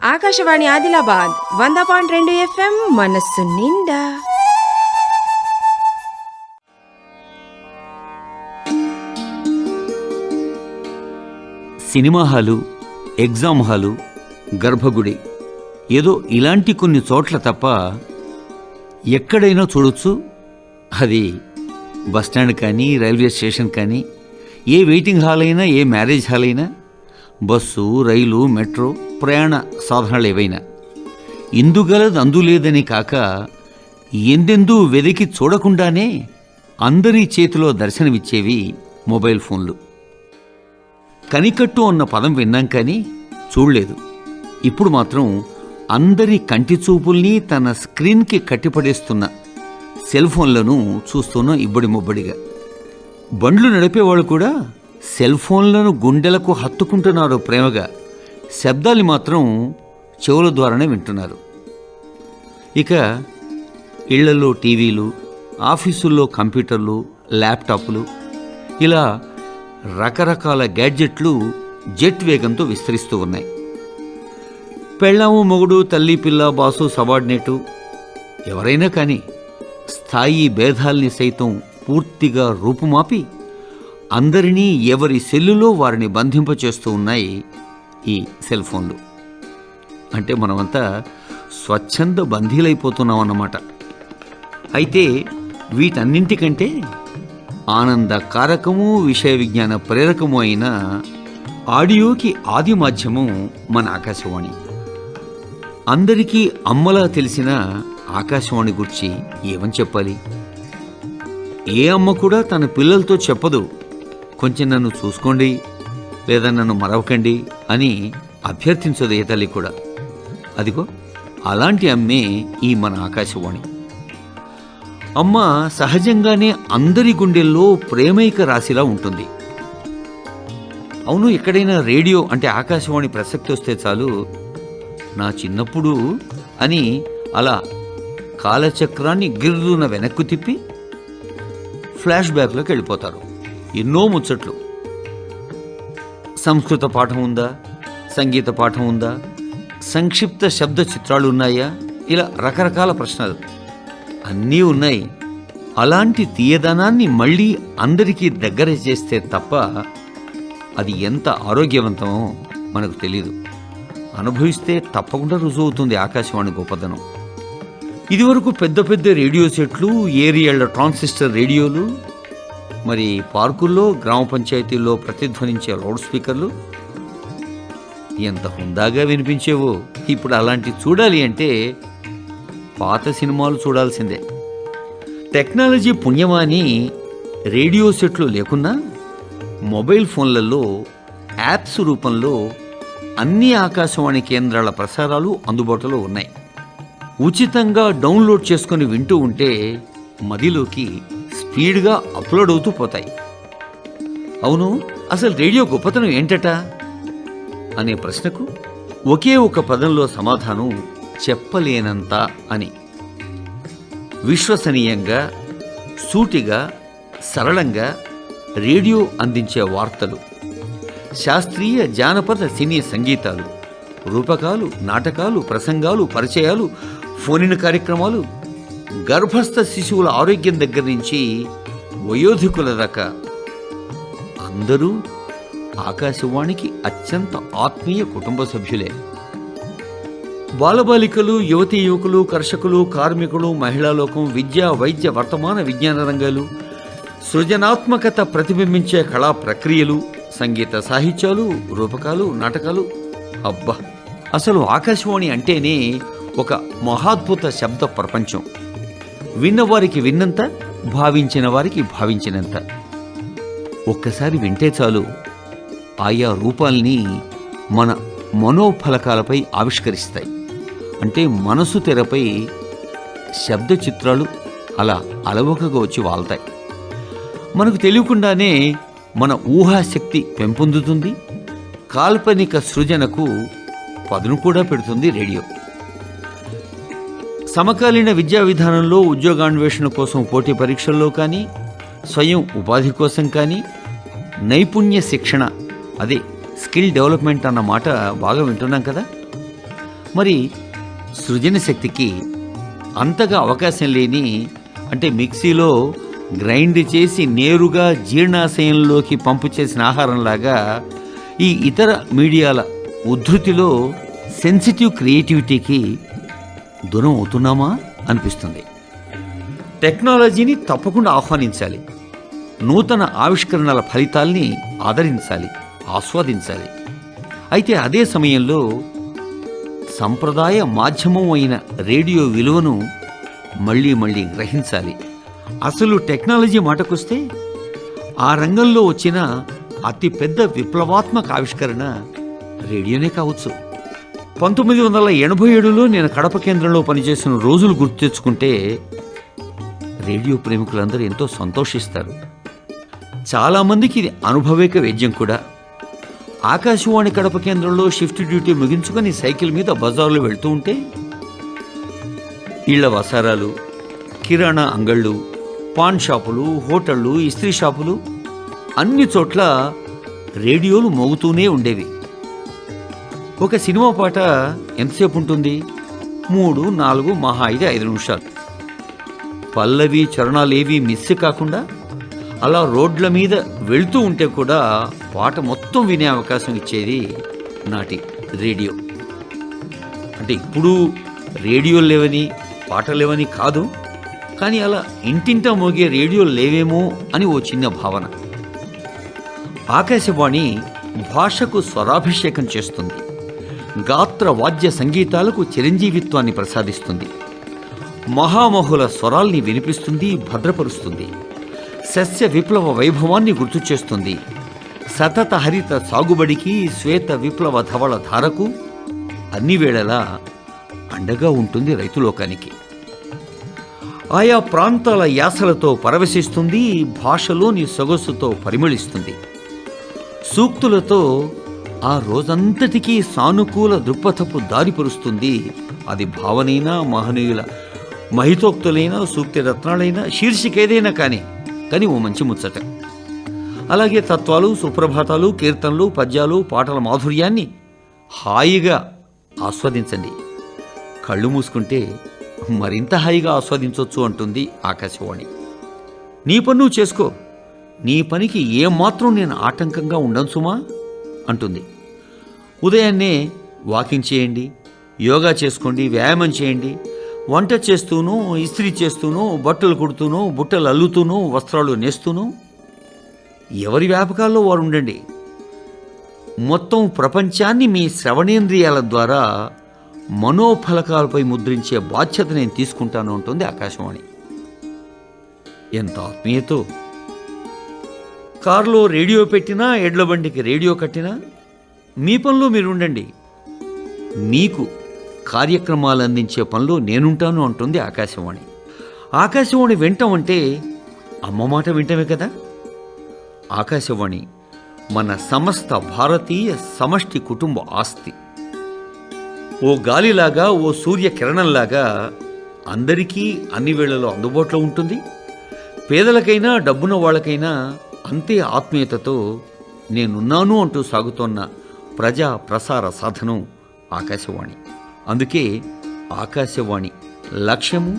ఆకాశవాణి ఆదిలాబాద్ వంద పాయింట్ రెండు ఎఫ్ఎం మనస్సు నిండా. సినిమా హాలు ఎగ్జామ్ హాలు గర్భగుడి ఏదో ఇలాంటి కొన్ని చోట్ల తప్ప ఎక్కడైనా చూడొచ్చు. అది బస్టాండ్ కానీ రైల్వే స్టేషన్ కానీ ఏ వెయిటింగ్ హాల్ అయినా ఏ మ్యారేజ్ హాల్ అయినా బస్సు రైలు మెట్రో ప్రయాణ సాధనాలు ఏవైనా. ఇందుగలదు అందులేదని కాక ఎందెందు వెదికి చూడకుండానే అందరి చేతిలో దర్శనమిచ్చేవి మొబైల్ ఫోన్లు. కనికట్టు అన్న పదం విన్నాం కానీ చూడలేదు. ఇప్పుడు మాత్రం అందరి కంటి చూపుల్ని తన స్క్రీన్కి కట్టిపడేస్తున్న సెల్ ఫోన్లను చూస్తున్న ఇబ్బడి ముబ్బడిగా. బండ్లు నడిపేవాళ్ళు కూడా సెల్ ఫోన్లను గుండెలకు హత్తుకుంటున్నారు ప్రేమగా. శబ్దాలు మాత్రం చెవుల ద్వారానే వింటున్నారు. ఇక ఇళ్ళలో టీవీలు ఆఫీసుల్లో కంప్యూటర్లు ల్యాప్టాప్లు ఇలా రకరకాల గ్యాడ్జెట్లు జెట్ వేగంతో విస్తరిస్తూ ఉన్నాయి. పెళ్ళాము మొగుడు తల్లి పిల్ల బాసు సబార్డినేటు ఎవరైనా కానీ స్థాయి భేదాల్ని సైతం పూర్తిగా రూపుమాపి అందరినీ ఎవరి సెల్లులో వారిని బంధింపచేస్తూ ఉన్నాయి ఈ సెల్ ఫోన్లు. అంటే మనమంతా స్వచ్ఛంద బందీలైపోతున్నాం అన్నమాట అయితే వీటన్నింటికంటే ఆనంద కారకము విషయ విజ్ఞాన ప్రేరకము అయిన ఆడియోకి ఆది మాధ్యమం మన ఆకాశవాణి. అందరికీ అమ్మలా తెలిసిన ఆకాశవాణి గురించి ఏమని చెప్పాలి? ఏ అమ్మ కూడా తన పిల్లలతో చెప్పదు. కొంచెం నన్ను చూసుకోండి లేదా నన్ను మరవకండి అని అభ్యర్థించదు ఏ తల్లి కూడా. అదిగో అలాంటి అమ్మే ఈ మన ఆకాశవాణి. అమ్మ సహజంగానే అందరి గుండెల్లో ప్రేమైక రాశిలా ఉంటుంది. అవును ఎక్కడైనా రేడియో అంటే ఆకాశవాణి ప్రసక్తి వస్తే చాలు నా చిన్నప్పుడు అని అలా కాలచక్రాన్ని గిర్రున వెనక్కు తిప్పి ఫ్లాష్ బ్యాక్లోకి వెళ్ళిపోతారు. ఎన్నో ముచ్చట్లు. సంస్కృత పాఠం ఉందా? సంగీత పాఠం ఉందా? సంక్షిప్త శబ్ద చిత్రాలు ఉన్నాయా? ఇలా రకరకాల ప్రశ్నలు. అన్నీ ఉన్నాయి. అలాంటి తీయదనాన్ని మళ్ళీ అందరికీ దగ్గర చేస్తే తప్ప అది ఎంత ఆరోగ్యవంతమో మనకు తెలీదు. అనుభవిస్తే తప్పకుండా రుజువుతుంది ఆకాశవాణి గొప్పదనం ఇదివరకు పెద్ద పెద్ద రేడియో సెట్లు ఏరియళ్ళ ట్రాన్సిస్టర్ రేడియోలు మరి పార్కుల్లో గ్రామ పంచాయతీల్లో ప్రతిధ్వనించే లౌడ్ స్పీకర్లు? ఎంత హుందాగా వినిపించేవో. ఇప్పుడు అలాంటి చూడాలి అంటే పాత సినిమాలు చూడాల్సిందే. టెక్నాలజీ పుణ్యమాని రేడియో సెట్లు లేకున్నా మొబైల్ ఫోన్లలో యాప్స్ రూపంలో అన్ని ఆకాశవాణి కేంద్రాల ప్రసారాలు అందుబాటులో ఉన్నాయి. ఉచితంగా డౌన్లోడ్ చేసుకుని వింటూ ఉంటే మదిలోకి స్పీడ్గా అప్లోడ్ అవుతూ పోతాయి. అవును అసలు రేడియో గొప్పతనం ఏంటట? అనే ప్రశ్నకు ఒకే ఒక పదంలో సమాధానం చెప్పలేనంత అని. విశ్వసనీయంగా సూటిగా సరళంగా రేడియో అందించే వార్తలు. శాస్త్రీయ జానపద సినీ సంగీతాలు రూపకాలు నాటకాలు ప్రసంగాలు పరిచయాలు ఫోనిన కార్యక్రమాలు గర్భస్థ శిశువుల ఆరోగ్యం దగ్గర నుంచి వయోధికుల దాకా. అందరూ ఆకాశవాణికి అత్యంత ఆత్మీయ కుటుంబ సభ్యులే. బాలబాలికలు యువతి యువకులు కర్షకులు కార్మికులు మహిళా లోకం విద్య వైద్య వర్తమాన విజ్ఞాన రంగాలు సృజనాత్మకత ప్రతిబింబించే కళా ప్రక్రియలు సంగీత సాహిత్యాలు రూపకాలు నాటకాలు. అబ్బా! అసలు ఆకాశవాణి అంటేనే ఒక మహాద్భుత శబ్ద ప్రపంచం. విన్నవారికి విన్నంత భావించిన వారికి భావించినంత. ఒక్కసారి వింటే చాలు. ఆయా రూపాల్ని మన మనోఫలకాలపై ఆవిష్కరిస్తాయి. అంటే మనసు తెరపై శబ్ద చిత్రాలు అలా అలవకగా వచ్చి వాళ్తాయి. మనకు తెలియకుండానే మన ఊహాశక్తి పెంపొందుతుంది. కాల్పనిక సృజనకు పదును కూడా పెడుతుంది రేడియో. సమకాలీన విద్యా విధానంలో ఉద్యోగాన్వేషణ కోసం పోటీ పరీక్షల్లో కానీ స్వయం ఉపాధి కోసం కానీ నైపుణ్య శిక్షణ అదే స్కిల్ డెవలప్మెంట్ అన్న మాట బాగా వింటున్నాం కదా? మరి సృజన శక్తికి అంతగా అవకాశం లేని అంటే మిక్సీలో గ్రైండ్ చేసి నేరుగా జీర్ణాశయంలోకి పంపు చేసిన ఆహారంలాగా ఈ ఇతర మీడియాల ఉద్ధృతిలో సెన్సిటివ్ క్రియేటివిటీకి దూరం అవుతున్నామా అనిపిస్తుంది. టెక్నాలజీని తప్పకుండా ఆహ్వానించాలి. నూతన ఆవిష్కరణల ఫలితాల్ని ఆదరించాలి ఆస్వాదించాలి. అయితే అదే సమయంలో సంప్రదాయ మాధ్యమం అయిన రేడియో విలువను మళ్ళీ మళ్ళీ గ్రహించాలి. అసలు టెక్నాలజీ మాటకొస్తే ఆ రంగంలో వచ్చిన అతిపెద్ద విప్లవాత్మక ఆవిష్కరణ రేడియోనే కావచ్చు. పంతొమ్మిది వందల ఎనభై ఏడులో నేను కడప కేంద్రంలో పనిచేసిన రోజులు గుర్తు తెచ్చుకుంటే రేడియో ప్రేమికులందరూ ఎంతో సంతోషిస్తారు. చాలామందికి ఇది అనుభవేక వేద్యం కూడా. ఆకాశవాణి కడప కేంద్రంలో షిఫ్ట్ డ్యూటీ ముగించుకొని సైకిల్ మీద బజార్లో వెళ్తూ ఉంటే ఇళ్ళ వసారాలు కిరాణా అంగళ్ళు పాన్ షాపులు హోటళ్ళు ఇస్త్రీ షాపులు అన్ని చోట్ల రేడియోలు మోగుతూనే ఉండేవి. ఒక సినిమా పాట ఎంతసేపు ఉంటుంది? మూడు నాలుగు మహా ఐదు ఐదు నిమిషాలు. పల్లవి చరణాలేవి మిస్ కాకుండా అలా రోడ్ల మీద వెళ్తూ ఉంటే కూడా పాట మొత్తం వినే అవకాశం ఇచ్చేది నాటి రేడియో. అంటే ఇప్పుడు రేడియో లేవని పాటలు లేవని కాదు కానీ అలా ఇంటింటా మోగే రేడియో లేవేమో అని ఓ చిన్న భావన. ఆకాశవాణి భాషకు స్వరాభిషేకం చేస్తుంది. గాత్ర వాద్య సంగీతాలకు చిరంజీవిత్వాన్ని ప్రసాదిస్తుంది. మహామహుల స్వరాల్ని వినిపిస్తుంది భద్రపరుస్తుంది. సస్య విప్లవ వైభవాన్ని గుర్తు చేస్తుంది. సతత హరిత సాగుబడికి శ్వేత విప్లవ ధవళ ధారకు అన్ని వేళలా అండగా ఉంటుంది రైతులోకానికి. ఆయా ప్రాంతాల యాసలతో పరవశిస్తుంది భాషలోని సొగసుతో పరిమళిస్తుంది. సూక్తులతో ఆ రోజంతటికీ సానుకూల దృక్పథపు దారిపరుస్తుంది అది భావనైనా మహనీయుల మహితోక్తులైనా సూక్తి శీర్షిక ఏదైనా కానీ కానీ ఓ మంచి ముచ్చట. అలాగే తత్వాలు సుప్రభాతాలు కీర్తనలు పద్యాలు పాటల మాధుర్యాన్ని హాయిగా ఆస్వాదించండి. కళ్ళు మూసుకుంటే మరింత హాయిగా ఆస్వాదించవచ్చు అంటుంది ఆకాశవాణి. నీ పన్ను చేసుకో. నీ పనికి ఏమాత్రం నేను ఆటంకంగా ఉండను సుమా? అంటుంది. ఉదయాన్నే వాకింగ్ చేయండి యోగా చేసుకోండి వ్యాయామం చేయండి వంట చేస్తూను ఇస్త్రీ చేస్తూనూ బట్టలు కుడుతూనూ బుట్టలు అల్లుతూను వస్త్రాలు నేస్తూను ఎవరి వ్యాపకాల్లో వారు ఉండండి మొత్తం ప్రపంచాన్ని మీ శ్రవణేంద్రియాల ద్వారా మనోఫలకాలపై ముద్రించే బాధ్యత నేను తీసుకుంటాను ఉంటుంది ఆకాశవాణి. ఎంత ఆత్మీయతో కారులో రేడియో పెట్టినా ఎడ్ల బండికి రేడియో కట్టినా మీ పనిలో మీరు ఉండండి మీకు కార్యక్రమాలు అందించే పనిలో నేనుంటాను అంటుంది ఆకాశవాణి. ఆకాశవాణి వింటాం అంటే అమ్మ మాట వింటమే కదా? ఆకాశవాణి మన సమస్త భారతీయ సమష్టి కుటుంబ ఆస్తి. ఓ గాలిలాగా ఓ సూర్యకిరణంలాగా అందరికీ అన్ని వేళలో అందుబాటులో ఉంటుంది. పేదలకైనా డబ్బున్న వాళ్ళకైనా అంతే ఆత్మీయతతో నేనున్నాను అంటూ సాగుతోన్న ప్రజా ప్రసార సాధనం ఆకాశవాణి. అందుకే ఆకాశవాణి లక్ష్యము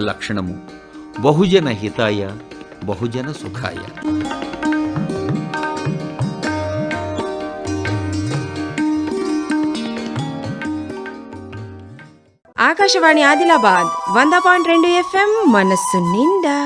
లక్షణము బహుజన హితాయ బహుజన సుఖాయ. ఆకాశవాణి ఆదిలాబాద్ వంద పాయింట్ రెండు ఎఫ్ఎం మనస్సు నిండా.